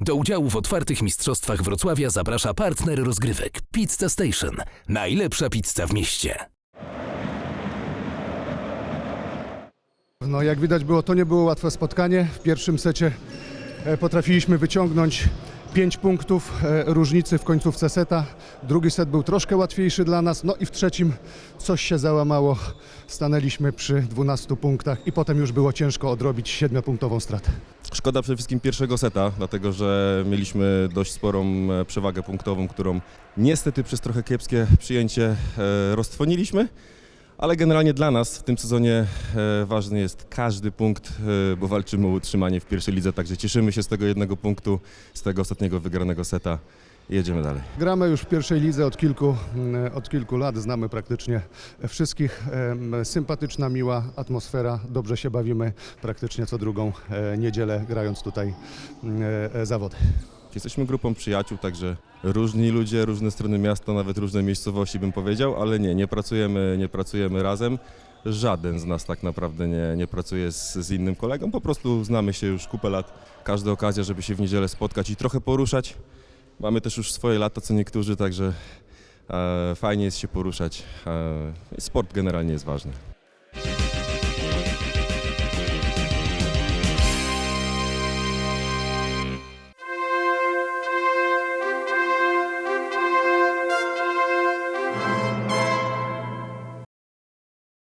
Do udziału w otwartych mistrzostwach Wrocławia zaprasza partner rozgrywek Pizza Station. Najlepsza pizza w mieście. No jak widać było, to nie było łatwe spotkanie. W pierwszym secie e, potrafiliśmy wyciągnąć 5 punktów e, różnicy w końcówce seta. Drugi set był troszkę łatwiejszy dla nas. No i w trzecim coś się załamało. Stanęliśmy przy 12 punktach i potem już było ciężko odrobić 7-punktową stratę. Szkoda przede wszystkim pierwszego seta, dlatego że mieliśmy dość sporą e, przewagę punktową, którą niestety przez trochę kiepskie przyjęcie e, roztwoniliśmy. Ale generalnie dla nas w tym sezonie e, ważny jest każdy punkt, e, bo walczymy o utrzymanie w pierwszej lidze, także cieszymy się z tego jednego punktu, z tego ostatniego wygranego seta i jedziemy dalej. Gramy już w pierwszej lidze od kilku, mm, od kilku lat, znamy praktycznie wszystkich. Sympatyczna, miła atmosfera, dobrze się bawimy praktycznie co drugą e, niedzielę grając tutaj mm, zawody. Jesteśmy grupą przyjaciół, także różni ludzie, różne strony miasta, nawet różne miejscowości bym powiedział, ale nie, nie pracujemy, nie pracujemy razem. Żaden z nas tak naprawdę nie, nie pracuje z, z innym kolegą, po prostu znamy się już kupę lat. Każda okazja, żeby się w niedzielę spotkać i trochę poruszać. Mamy też już swoje lata, co niektórzy, także e, fajnie jest się poruszać. E, sport generalnie jest ważny.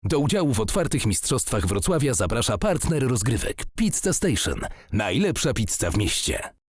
Do udziału w otwartych mistrzostwach Wrocławia zaprasza partner rozgrywek Pizza Station. Najlepsza pizza w mieście.